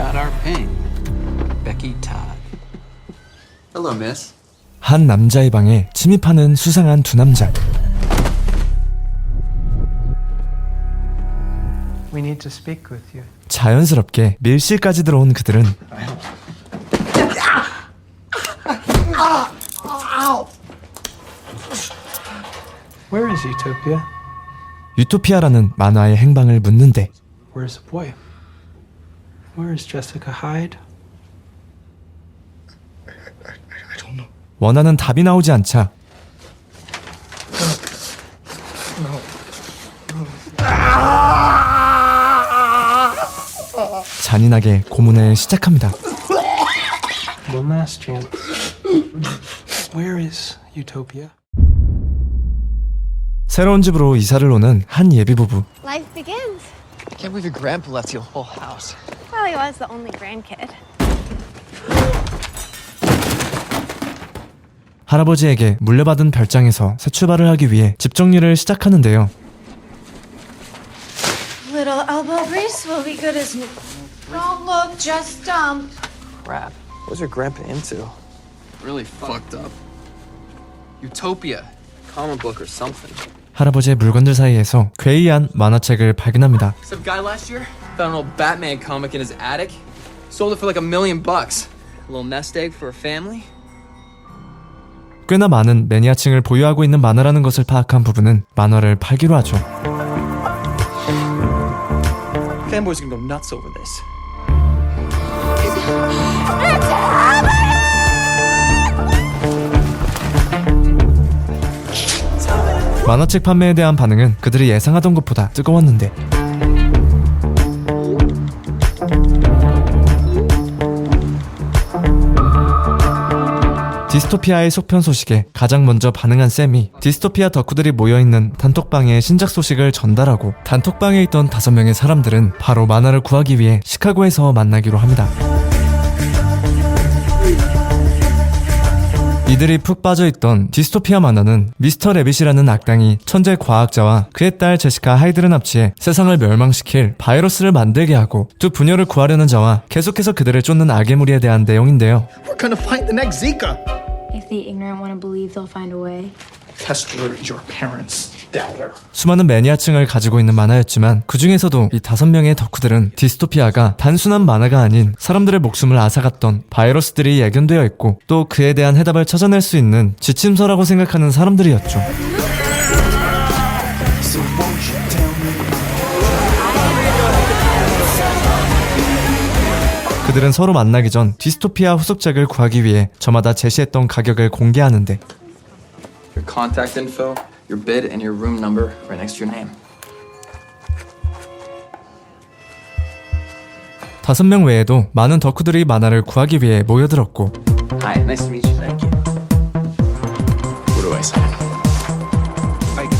got our ping. Becky Todd. Hello, miss. 한 남자의 방에 침입하는 수상한 두 남자. We need to speak with you. 자연스럽게 밀실까지 들어온 그들은 Where is Utopia? 유토피아라는 만화의 행방을 묻는데 Where's the boy? Where is Jessica Hyde? 원하는 답이 나오지 않자 잔인하게 고문을 시작합니다. One last chance. Where is Utopia? 새로운 집으로 이사를 오는 한 예비 부부. Life begins. I can't believe your grandpa left you a whole house. He was the only grandkid. 할아버지에게 물려받은 별장에서 새 출발을 하기 위해 집 정리를 시작하는데요. Little elbow grease will be good as new. Don't look, just dump. Crap. What was your grandpa into? Really fucked up. Utopia. Comic book or something. 할아버지의 물건들 사이에서 괴이한 만화책을 발견합니다. Some guy last year found an old Batman comic in his attic. Sold it for like a million bucks. A little nest egg for a family. 꽤나 많은 매니아층을 보유하고 있는 만화라는 것을 파악한 부부는 만화를 팔기로 하죠. Fanboys gonna go nuts over this. 만화책 판매에 대한 반응은 그들이 예상하던 것보다 뜨거웠는데 디스토피아의 속편 소식에 가장 먼저 반응한 쌤이 디스토피아 덕후들이 모여있는 단톡방에 신작 소식을 전달하고 단톡방에 있던 다섯 명의 사람들은 바로 만화를 구하기 위해 시카고에서 만나기로 합니다. 이들이 푹 빠져있던 디스토피아 만화는 미스터 레빗이라는 악당이 천재 과학자와 그의 딸 제시카 하이드를 납치해 세상을 멸망시킬 바이러스를 만들게 하고 두 부녀를 구하려는 자와 계속해서 그들을 쫓는 악의 무리에 대한 내용인데요. We're gonna find the next Zika. If the ignorant want to believe they'll find a way. Kessler is your parents' doubter. 수많은 매니아층을 가지고 있는 만화였지만 그 중에서도 이 다섯 명의 덕후들은 디스토피아가 단순한 만화가 아닌 사람들의 목숨을 앗아갔던 바이러스들이 예견되어 있고 또 그에 대한 해답을 찾아낼 수 있는 지침서라고 생각하는 사람들이었죠. 그들은 서로 만나기 전 디스토피아 후속작을 구하기 위해 저마다 제시했던 가격을 공개하는데 Your contact info, your bid, and your room number right next to your name. 다섯 명 외에도 많은 덕후들이 만화를 구하기 위해 모여들었고 Hi, nice to meet you. Thank you. What do I sign? Thank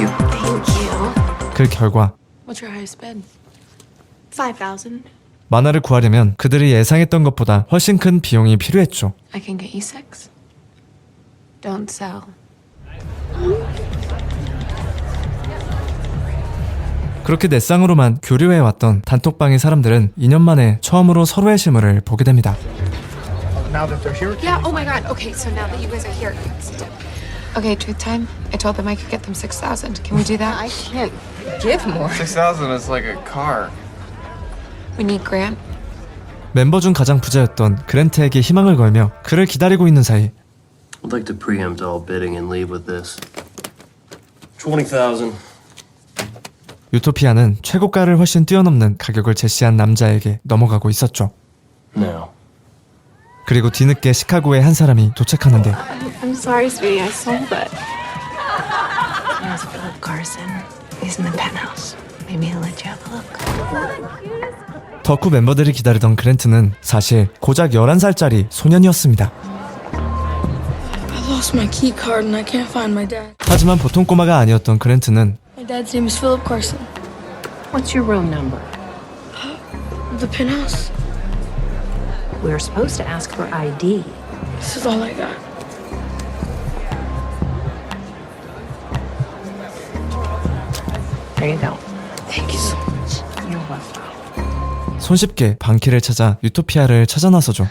you. Thank you. 그 결과 What's your highest bid? 5,000. 만화를 구하려면 그들이 예상했던 것보다 훨씬 큰 비용이 필요했죠. I can get you six. Don't sell. 그렇게 내 쌍으로만 교류해 왔던 단톡방의 사람들은 2년 만에 처음으로 서로의 실물을 보게 됩니다. Now that they're here, Yeah, oh my god. Okay, so now that you guys are here, sit down. Okay, truth time. I told them I could get them 6,000. Can we do that? I can't give more. Six thousand is like a car. We need Grant. 멤버 중 가장 부자였던 그랜트에게 희망을 걸며 그를 기다리고 있는 사이 I'd like to preempt all bidding and leave with this. 20,000. 유토피아는 최고가를 훨씬 뛰어넘는 가격을 제시한 남자에게 넘어가고 있었죠. Now. 그리고 뒤늦게 시카고의 한 사람이 도착하는데 I'm sorry, sweetie. I sold it. There's Philip Carson. He's in the penthouse. Maybe he'll let you have a look. 덕후 멤버들이 기다리던 그랜트는 사실 고작 11살짜리 소년이었습니다. I lost my key card and I can't find my dad. 하지만 보통 꼬마가 아니었던 그랜트는 My dad's name is Philip Carson. What's your room number? The penthouse. We're supposed to ask for ID. This is all I got. There you go. 손쉽게 방키를 찾아 유토피아를 찾아 나서죠.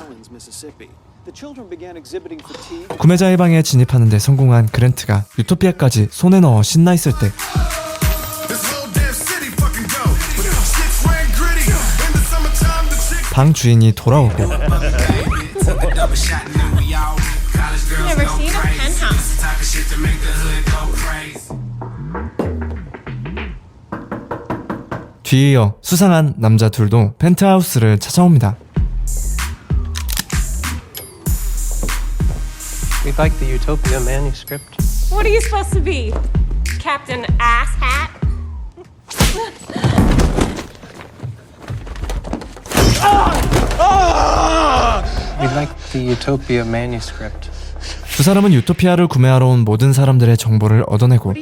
Helens, Mississippi. The children began exhibiting fatigue. 구매자의 방에 진입하는 데 성공한 그랜트가 유토피아까지 손에 넣어 신나 있을 때 방 주인이 돌아오고 뒤이어 수상한 남자 둘도 펜트하우스를 찾아옵니다. We'd like the Utopia manuscript. What are you supposed to be? Captain Asshat? We'd like the Utopia manuscript. 두 사람은 유토피아를 구매하러 온 모든 사람들의 정보를 얻어내고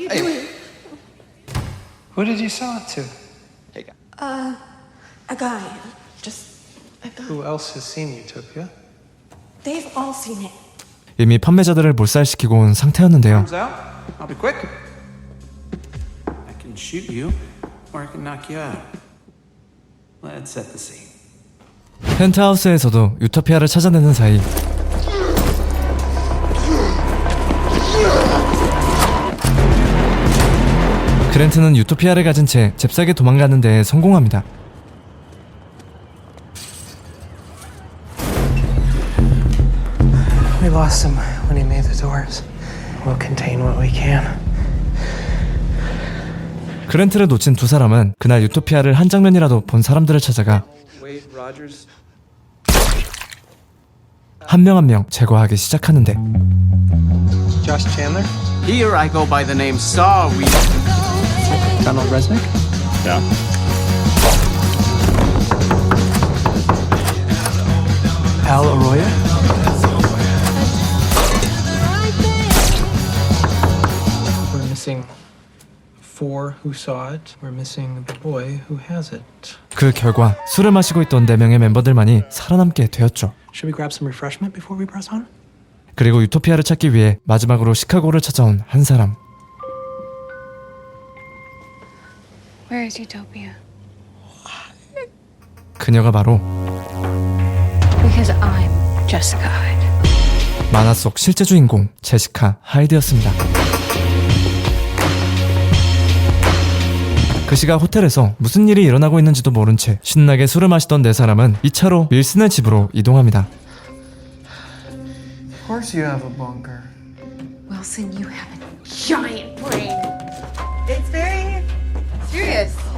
Who did you sell it to? A guy. Just a guy. Who else has seen Utopia? They've all seen it. 이미 판매자들을 몰살시키고 온 상태였는데요. Comes out. I'll be quick. I can shoot you, or I can knock you out. Let's set the scene. 펜트하우스에서도 유토피아를 찾아내는 사이 그랜트는 유토피아를 가진 채 잽싸게 도망가는 데 성공합니다. We lost him when he made the doors. We'll contain what we can. 그랜트를 놓친 두 사람은 그날 유토피아를 한 장면이라도 본 사람들을 찾아가 Rogers. 한명 한 명 제거하기 시작하는데 Josh Chandler? Here I go by the name Starweed. Donald Resnick? Yeah. Al Arroyo? We're missing four who saw it. We're missing the boy who has it. 그 결과 술을 마시고 있던 네 명의 멤버들만이 살아남게 되었죠. Should we grab some refreshment before we press on? 그리고 유토피아를 찾기 위해 마지막으로 시카고를 찾아온 한 사람 Where is Utopia? 그녀가 바로 Because I'm Jessica Hyde. 만화 속 실제 주인공 제시카 하이드였습니다. 그 시각 호텔에서 무슨 일이 일어나고 있는지도 모른 채 신나게 술을 마시던 네 사람은 2차로 윌슨의 집으로 이동합니다. Of course you have a bunker. Wilson, you have a giant brain. It's very serious.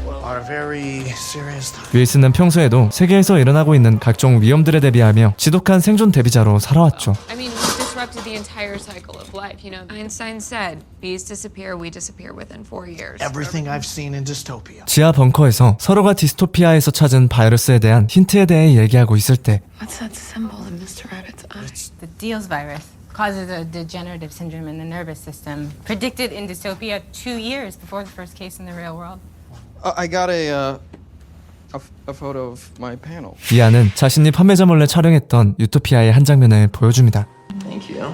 윌슨은 평소에도 세계에서 일어나고 있는 각종 위험들에 대비하며 지독한 생존 대비자로 살아왔죠. I mean, we disrupted the entire cycle of life. You know, Einstein said, "Bees disappear, we disappear within four years." Everything I've seen in dystopia. 지하 벙커에서 서로가 디스토피아에서 찾은 바이러스에 대한 힌트에 대해 얘기하고 있을 때 What's that symbol in Mr. Rabbit's eye? The Deals virus causes a degenerative syndrome in the nervous system, predicted in dystopia two years before the first case in the real world. I got a, uh, a, a photo of my panel. 이안은 자신이 판매자 몰래 촬영했던 유토피아의 한 장면을 보여줍니다. Thank you.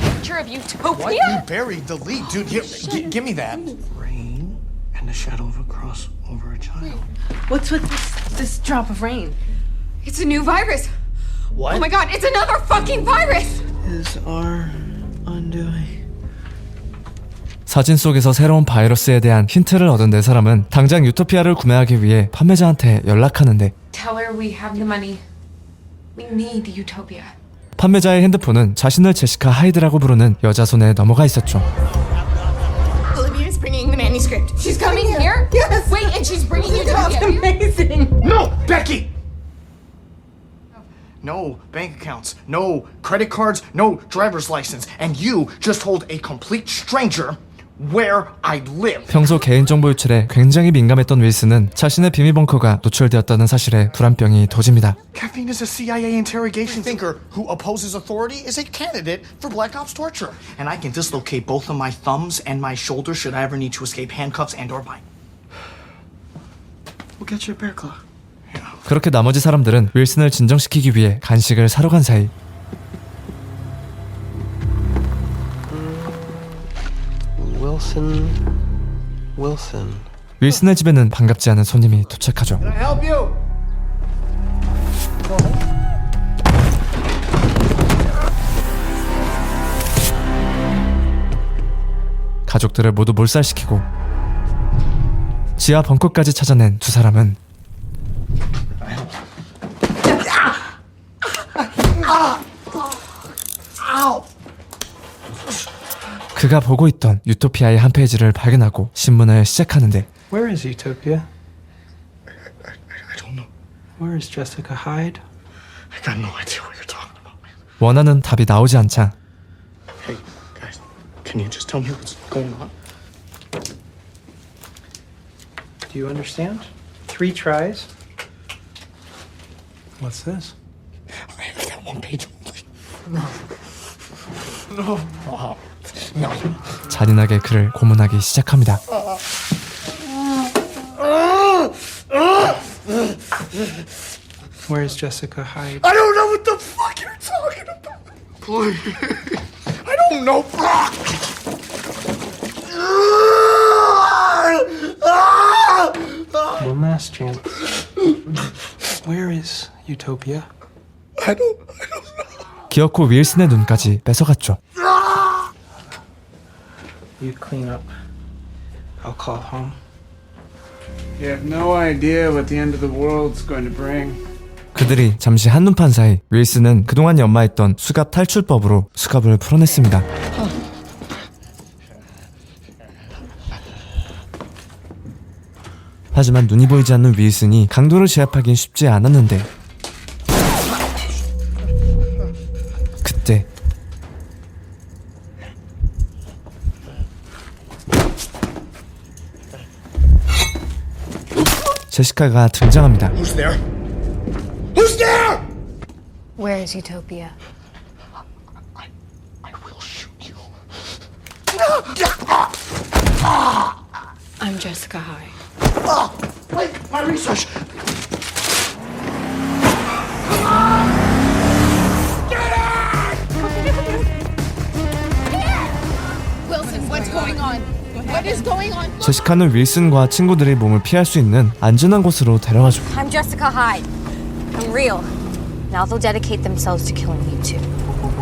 Picture of Utopia. What? You buried the lead, dude. Give, gi- give me that. Rain and the shadow of a cross over a child. What's with this, this drop of rain? It's a new virus. What? Oh my god, it's another fucking virus. Is our undoing. 사진 속에서 새로운 바이러스에 대한 힌트를 얻은 네 사람은 당장 유토피아를 구매하기 위해 판매자한테 연락하는데 Tell her we have the money. We need Utopia. 판매자의 핸드폰은 자신을 제시카 하이드라고 부르는 여자 손에 넘어가 있었죠. Olivia's bringing the manuscript. She's coming here? Yes. Wait, and she's bringing Utopia. amazing. No, Becky! No bank accounts, no credit cards, no driver's license, and you just told a complete stranger where I live. 평소 개인정보 유출에 굉장히 민감했던 윌슨은 자신의 비밀 벙커가 노출되었다는 사실에 불안병이 도집니다. Caffeine is a CIA interrogation thinker who opposes authority is a candidate for Black Ops torture. And I can dislocate both of my thumbs and my shoulders should I ever need to escape handcuffs and or bind. We'll get you a bear claw. 그렇게 나머지 사람들은 윌슨을 진정시키기 위해 간식을 사러 간 사이 Wilson. Wilson. 윌슨의 집에는 반갑지 않은 손님이 도착하죠. I help you? 가족들을 모두 몰살시키고 지하 벙커까지 찾아낸 두 사람은 그가 보고 있던 유토피아의 한 페이지를 발견하고 신문을 시작하는데 Where is Utopia? I don't know. Where is Jessica Hyde? I got no idea what you're talking about. 원하는 답이 나오지 않자 Hey, guys, can you just tell me what's going on? Do you understand? Three tries. What's this? I have that one page only. No. No. Oh, no. 잔인하게 그를 고문하기 시작합니다. Where's Jessica Hyde? I don't know what the fuck you're talking about. Please. I don't know. One Utopia? I don't. I don't know. 기어코 윌슨의 눈까지 뺏어갔죠. You clean up. I'll call home. You have no idea what the end of the world's going to bring. 그들이 잠시 한눈판 사이 윌슨은 그동안 연마했던 수갑 탈출법으로 수갑을 풀어냈습니다. 하지만 눈이 보이지 않는 윌슨이 강도를 제압하긴 쉽지 않았는데 때 제시카가 등장합니다. Who's there? Who's there? Where is Utopia? I, I will shoot you. I'm Jessica High. Ah, wait, my research. Going on? 제시카는 윌슨과 친구들이 몸을 피할 수 있는 안전한 곳으로 데려가죠. I'm Jessica Hyde. I'm real. Now they'll dedicate themselves to killing you too.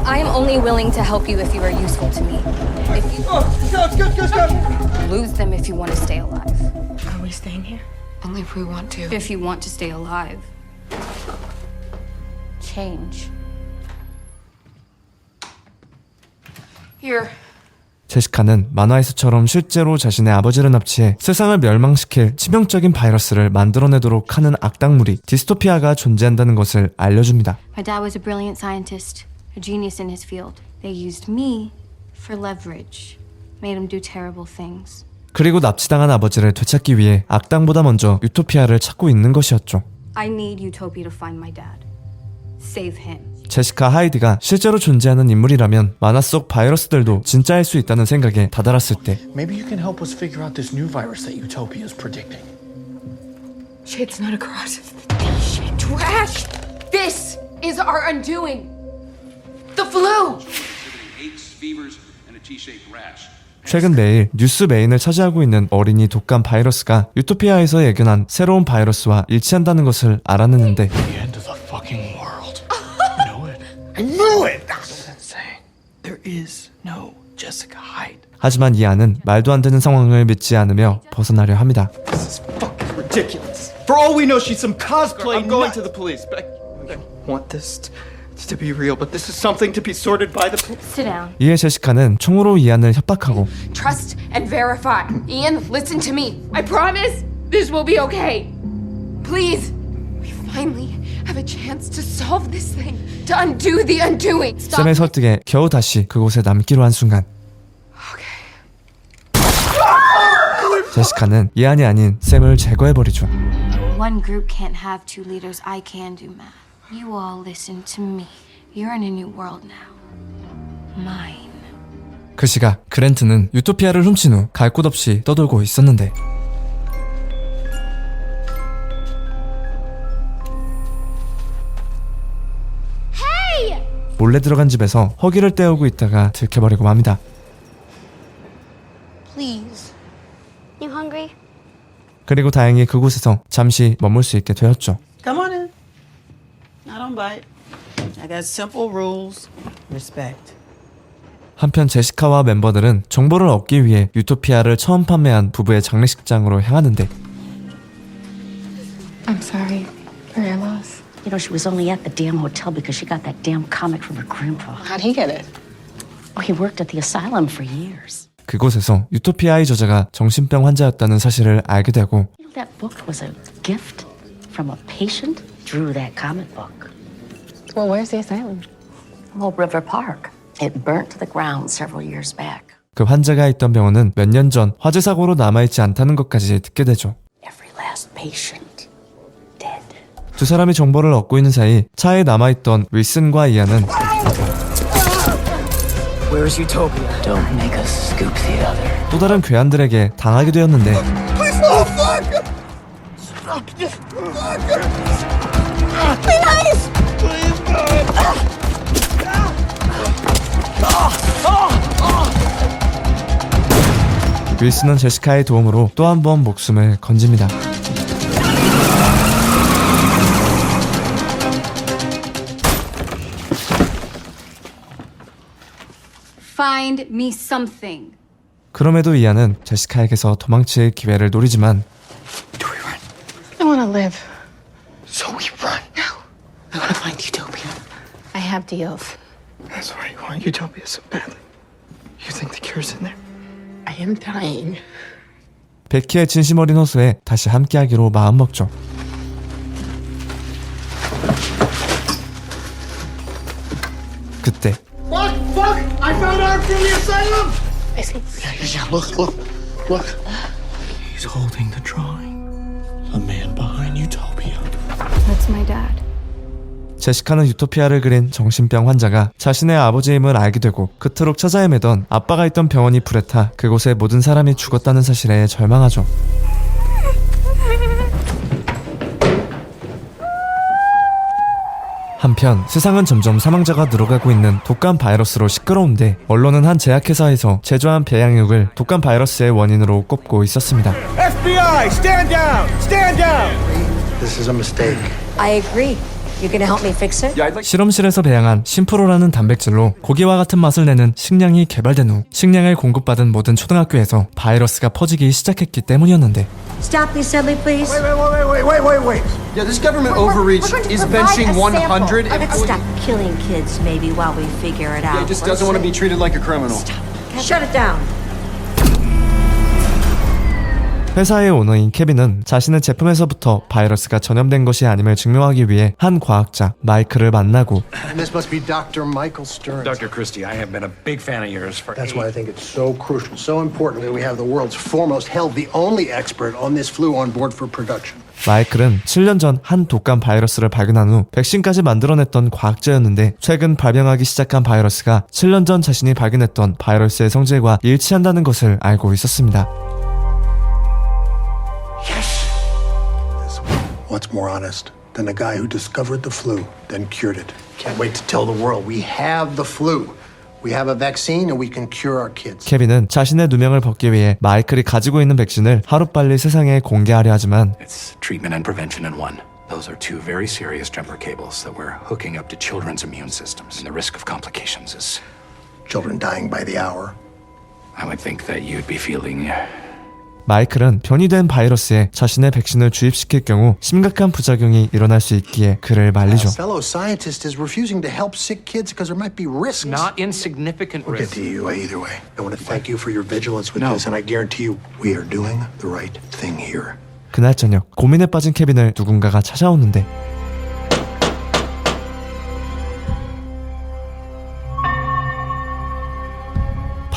I am only willing to help you if you are useful to me. If you lose them if you want to stay alive. Are we staying here? Only if we want to. If you want to stay alive. Change. Here. 제시카는 만화에서처럼 실제로 자신의 아버지를 납치해 세상을 멸망시킬 치명적인 바이러스를 만들어내도록 하는 악당물이 디스토피아가 존재한다는 것을 알려줍니다. My dad was a brilliant scientist, a genius in his field. They used me for leverage, made him do terrible things. 그리고 납치당한 아버지를 되찾기 위해 악당보다 먼저 유토피아를 찾고 있는 것이었죠. I need Utopia to find my dad. Save him. 제시카 하이드가 실제로 존재하는 인물이라면 만화 속 바이러스들도 진짜일 수 있다는 생각에 다다랐을 때 Maybe you can help us figure out this new virus that Utopia is predicting. Shit's not a cross. Shit, trash. This is our undoing. The flu. aches, fevers, and a T-shaped rash. 최근 매일 뉴스 메인을 차지하고 있는 어린이 독감 바이러스가 유토피아에서 예견한 새로운 바이러스와 일치한다는 것을 알아내는데 is no Jessica Hyde. 하지만 이 아는 말도 안 되는 상황을 믿지 않으며 벗어나려 합니다. This is fucking ridiculous. For all we know, she's some cosplay. I'm going nut- to the police. But I want this t- to be real, but this is something to be sorted by the police. Sit down. 이에 제시카는 총으로 이안을 협박하고 Trust and verify. Ian, listen to me. I promise this will be okay. Please. Finally have a chance to solve this thing, to undo the undoing. Stop. 샘의 설득에 겨우 다시 그곳에 남기로 한 순간 제시카는 이안이 아닌 샘을 제거해버리죠. One group can't have two leaders. I can do math. You all listen to me. You're in a new world now. Mine. 그 시각 그랜트는 유토피아를 훔친 후 갈 곳 없이 떠돌고 있었는데 몰래 들어간 집에서 허기를 때우고 있다가 들켜버리고 맙니다. Please. You hungry? 그리고 다행히 그곳에서 잠시 머물 수 있게 되었죠. Come on in. I don't bite. I got simple rules. Respect. 한편 제시카와 멤버들은 정보를 얻기 위해 유토피아를 처음 판매한 부부의 장례식장으로 향하는데 I'm sorry. You know, she was only at the damn hotel because she got that damn comic from her grandpa. How'd he get it? Oh, he worked at the asylum for years. 그곳에서 유토피아의 저자가 정신병 환자였다는 사실을 알게 되고 You know, that book was a gift from a patient. Drew that comic book. Well, where's the asylum? Oh, River Park. It burnt to the ground several years back. 그 환자가 있던 병원은 몇 년 전 화재 사고로 남아있지 않다는 것까지 듣게 되죠. Every last patient. 두 사람이 정보를 얻고 있는 사이 차에 남아있던 윌슨과 이안은 Where's Utopia? Don't make us scoop the other. 또 다른 괴한들에게 당하게 되었는데 oh! 윌슨은 제시카의 도움으로 또 한 번 목숨을 건집니다. Find me something. 그럼에도 이안은 제시카에게서 도망칠 기회를 노리지만 I want to live. So we run. No. I want to find Utopia. I have deals. That's why you want Utopia so badly. You think the cure's in there? I am dying. 베키의 진심 어린 호소에 다시 함께하기로 마음먹죠. 그때 from the asylum! Yeah, yeah, yeah. Look, look, look. He's holding the drawing. The man behind Utopia. That's my dad. 제시카는 유토피아를 그린 정신병 환자가 자신의 아버지임을 알게 되고 그토록 찾아 헤매던 아빠가 있던 병원이 불에 타 그곳에 모든 사람이 죽었다는 사실에 절망하죠. 한편 세상은 점점 사망자가 늘어가고 있는 독감 바이러스로 시끄러운데 언론은 한 제약회사에서 제조한 배양육을 독감 바이러스의 원인으로 꼽고 있었습니다. FBI, stand down! Stand down! This is a mistake. I agree. You gonna help me fix it? 실험실에서 배양한 심프로라는 단백질로 고기와 같은 맛을 내는 식량이 개발된 후 식량을 공급받은 모든 초등학교에서 바이러스가 퍼지기 시작했기 때문이었는데 Stop me suddenly, please. Wait, wait, wait, wait, wait, wait, wait. Yeah, this government We're- we're- overreach we're going to is provide benching a 100 sample. Let's employees. stop killing kids, maybe, while we figure it out. Yeah, he just doesn't want to be treated like a criminal. Shut it down. 회사의 오너인 케빈은 자신의 제품에서부터 바이러스가 전염된 것이 아님을 증명하기 위해 한 과학자 마이크를 만나고 And this must be Dr. Michael Stern. Dr. Christie, I have been a big fan of yours for That's why I think it's so crucial, so important that we have the world's foremost, held the only expert on this flu on board for production. 마이클은 7년 전 한 독감 바이러스를 발견한 후 백신까지 만들어냈던 과학자였는데 최근 발병하기 시작한 바이러스가 7년 전 자신이 발견했던 바이러스의 성질과 일치한다는 것을 알고 있었습니다. What's more honest than the guy who discovered the flu, then cured it? Can't wait to tell the world we have the flu. We have a vaccine and we can cure our kids. 케빈은 자신의 누명을 벗기 위해 마이클이 가지고 있는 백신을 하루빨리 세상에 공개하려 하지만 It's treatment and prevention in one. Those are two very serious jumper cables that we're hooking up to children's immune systems. And the risk of complications is. Children dying by the hour. I would think that you'd be feeling. 마이클은 변이된 바이러스에 자신의 백신을 주입시킬 경우 심각한 부작용이 일어날 수 있기에 그를 말리죠. A fellow scientist is refusing to help sick kids because there might be risks. Not insignificant We'll get risk. to you either way. I want to thank you for your vigilance with this, and I guarantee you we are doing the right thing here. 그날 저녁 고민에 빠진 케빈을 누군가가 찾아오는데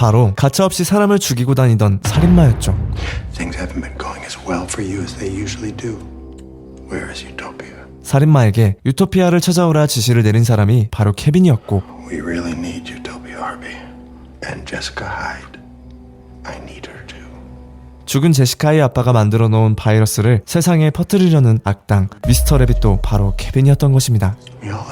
바로 가차없이 사람을 죽이고 다니던 살인마였죠. Is? 살인마에게 유토피아를 찾아오라 지시를 내린 사람이 바로 케빈이었고 We really need Utopia, Harvey. And Jessica Hyde. I need her too. 죽은 제시카의 아빠가 만들어 놓은 바이러스를 세상에 퍼뜨리려는 악당 미스터 레빗도 바로 케빈이었던 것입니다. We all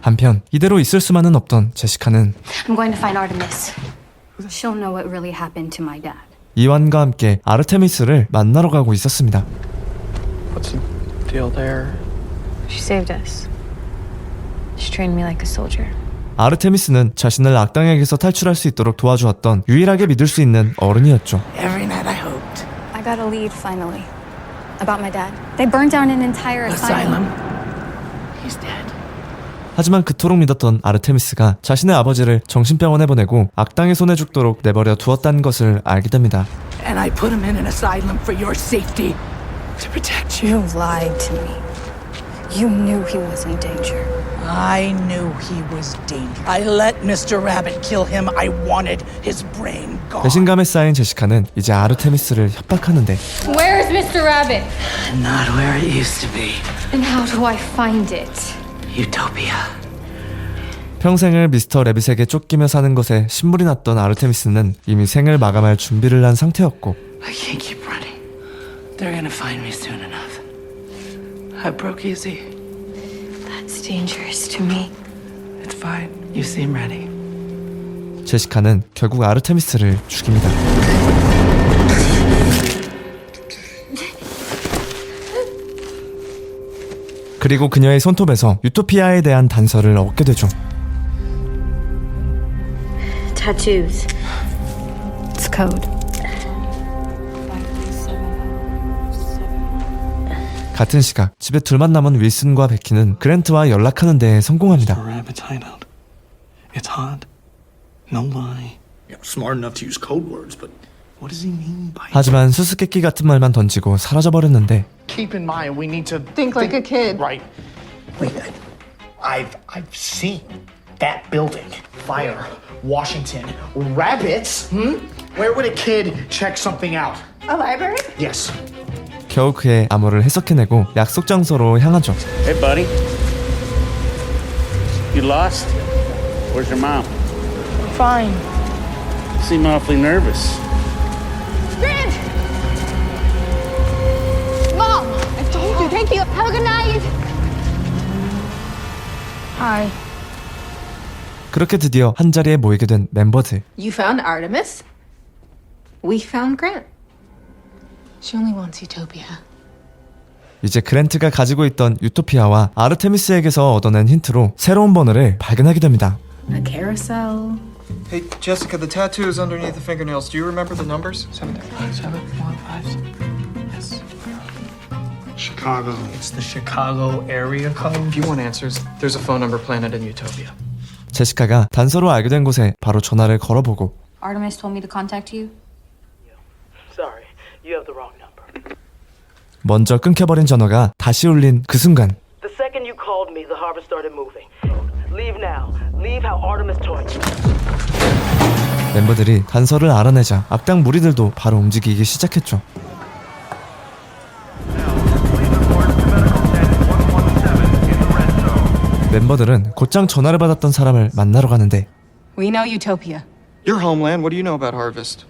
한편 이대로 있을 수만은 없던 제시카는 I'm going to find Artemis. She'll know what really happened to my dad. 이완과 함께 아르테미스를 만나러 가고 있었습니다. What's the deal there? She saved us. She trained me like a soldier. 아르테미스는 자신을 악당에게서 탈출할 수 있도록 도와주었던 유일하게 믿을 수 있는 어른이었죠. Every night I hoped. I got a lead finally. About my dad. They burned down an entire asylum. He's dead. 하지만 그토록 믿었던 아르테미스가 자신의 아버지를 정신병원에 보내고 악당의 손에 죽도록 내버려 두었다는 것을 알게 됩니다. And I put him in an asylum for your safety. To protect you. You lied to me. You knew he was in danger. I knew he was dangerous. I let Mr. Rabbit kill him. I wanted his brain gone. 배신감에 쌓인 제시카는 이제 아르테미스를 협박하는데 Where's Mr. Rabbit? Not where it used to be. And how do I find it? Utopia. 평생을 미스터 레빗에게 쫓기며 사는 것에 신물이 났던 아르테미스는 이미 생을 마감할 준비를 한 상태였고 I can't keep running. They're gonna find me soon enough. How broke is he? That's dangerous to me. It's fine. You seem ready. 제시카는 결국 아르테미스를 죽입니다. 그리고 그녀의 손톱에서 유토피아에 대한 단서를 얻게 되죠. Tattoos. It's code. 같은 시각 집에 둘만 남은 윌슨과 베키는 그랜트와 연락하는 데 성공합니다. It's hot. No lie. Yeah, smart enough to use code words, but what does he mean by 하지만 수수께끼 같은 말만 던지고 사라져 버렸는데 Keep in mind, we need to Think like a kid. Right. Wait, I've I've seen that building. Fire, Washington, rabbits. Hmm? Where would a kid check something out? A library? Yes. 겨우 그의 암호를 해석해내고 약속 장소로 향하죠. Hey, buddy. You lost? Where's your mom? Fine. You seem awfully nervous. Grant! Mom! I told you. Thank you. Have a good night. Hi. 그렇게 드디어 한 자리에 모이게 된 멤버들. You found Artemis. We found Grant. She only wants Utopia. 이제 그랜트가 가지고 있던 유토피아와 아르테미스에게서 얻어낸 힌트로 새로운 번호를 발견하게 됩니다. A carousel. Hey, Jessica, the tattoos underneath the fingernails. Do you remember the numbers? Seven, seven, one, five, Yes. Chicago. It's the Chicago area code. If you want answers, there's a phone number planted in Utopia. 제시카가 단서로 알게 된 곳에 바로 전화를 걸어보고 Artemis told me to contact you. Sorry, you have the wrong number. 먼저 끊겨버린 전화가 다시 울린 그 순간 The second you called me, the harbor started moving. Leave now. Leave how Artemis taught you. 멤버들이 단서를 알아내자 악당 무리들도 바로 움직이기 시작했죠. 멤버들은 곧장 전화를 받았던 사람을 만나러 가는데 We know Utopia. Your homeland. What do you know about Harvest?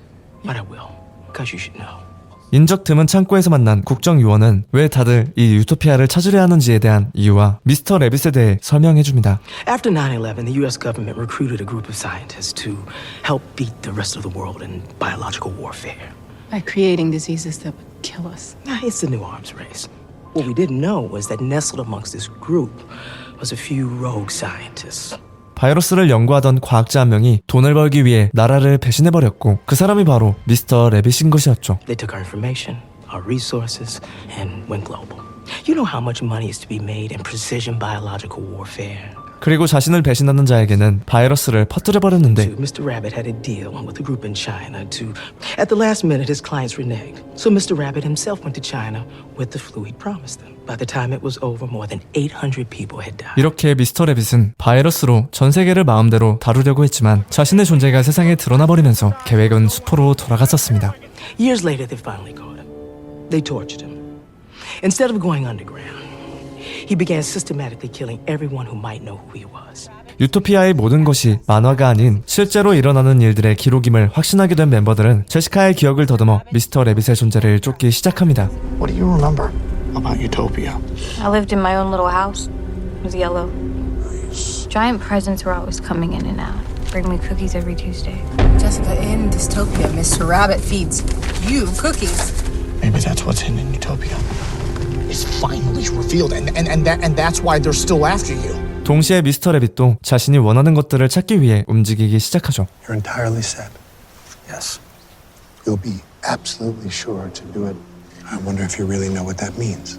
But I will, because you should know. 인적 드문 창고에서 만난 국정요원은 왜 다들 이 유토피아를 찾으려 하는지에 대한 이유와 미스터 레빗에 대해 설명해 줍니다. After 9-11, the U.S. government recruited a group of scientists to help beat the rest of the world in biological warfare. By creating diseases that would kill us. It's the new arms race. What we didn't know was that nestled amongst this group was a few rogue scientists. 바이러스를 연구하던 과학자 한 명이 돈을 벌기 위해 나라를 배신해버렸고 그 사람이 바로 미스터 레빗인 것이었죠. They took our information, our resources, and went global. You know how much money is to be made in precision biological warfare. 그리고 자신을 배신하는 자에게는 바이러스를 퍼뜨려 버렸는데 Mr. Rabbit had a deal with a group in China to. At the last minute, his clients reneged. So Mr. Rabbit himself went to China with the flu he'd promised them. By the time it was over, more than 800 people had died. 이렇게 미스터 레빗은 바이러스로 전 세계를 마음대로 다루려고 했지만 자신의 존재가 세상에 드러나 버리면서 계획은 수포로 돌아갔었습니다. Years later, they finally caught him. They tortured him. Instead of going underground, he began systematically killing everyone who might know who he was. 유토피아의 모든 것이 만화가 아닌 실제로 일어나는 일들의 기록임을 확신하게 된 멤버들은 제시카의 기억을 더듬어 미스터 레빗의 존재를 쫓기 시작합니다. What do you remember about Utopia? I lived in my own little house. It was yellow. Giant presents were always coming in and out. Bring me cookies every Tuesday. Jessica, in dystopia, Mr. Rabbit feeds you cookies. Maybe that's what's in Utopia. It's finally revealed, and, and, and, that, and that's why they're still after you. 동시에 미스터 레빗도 자신이 원하는 것들을 찾기 위해 움직이기 시작하죠. You're entirely set. Yes. You'll be absolutely sure to do it. I wonder if you really know what that means.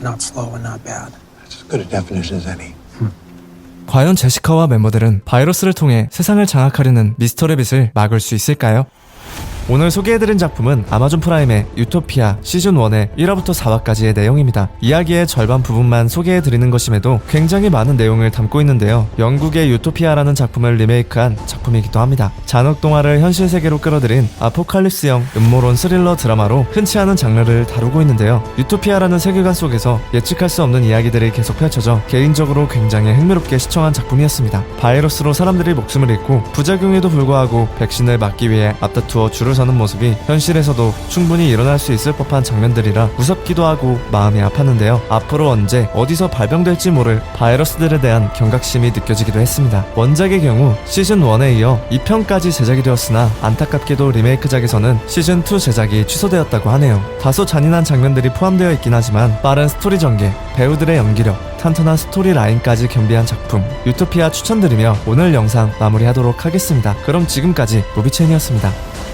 Not slow and not bad. It's as good a definition as any. 과연 제시카와 멤버들은 바이러스를 통해 세상을 장악하려는 미스터 레빗을 막을 수 있을까요? 오늘 소개해드린 작품은 아마존 프라임의 유토피아 시즌1의 1화부터 4화까지의 내용입니다. 이야기의 절반 부분만 소개해드리는 것임에도 굉장히 많은 내용을 담고 있는데요. 영국의 유토피아라는 작품을 리메이크한 작품이기도 합니다. 잔혹 동화를 현실 세계로 끌어들인 아포칼립스형 음모론 스릴러 드라마로 흔치 않은 장르를 다루고 있는데요. 유토피아라는 세계관 속에서 예측할 수 없는 이야기들이 계속 펼쳐져 개인적으로 굉장히 흥미롭게 시청한 작품이었습니다. 바이러스로 사람들이 목숨을 잃고 부작용에도 불구하고 백신을 맞기 위해 앞다투어 줄을 서는 모습이 현실에서도 충분히 일어날 수 있을 법한 장면들이라 무섭기도 하고 마음이 아팠는데요. 앞으로 언제 어디서 발병될지 모를 바이러스들에 대한 경각심이 느껴지기도 했습니다. 원작의 경우 시즌 1에 이어 2편까지 제작이 되었으나 안타깝게도 리메이크작에서는 시즌 2 제작이 취소되었다고 하네요. 다소 잔인한 장면들이 포함되어 있긴 하지만 빠른 스토리 전개, 배우들의 연기력, 탄탄한 스토리 라인까지 겸비한 작품 유토피아 추천드리며 오늘 영상 마무리하도록 하겠습니다. 그럼 지금까지 무비첸이었습니다.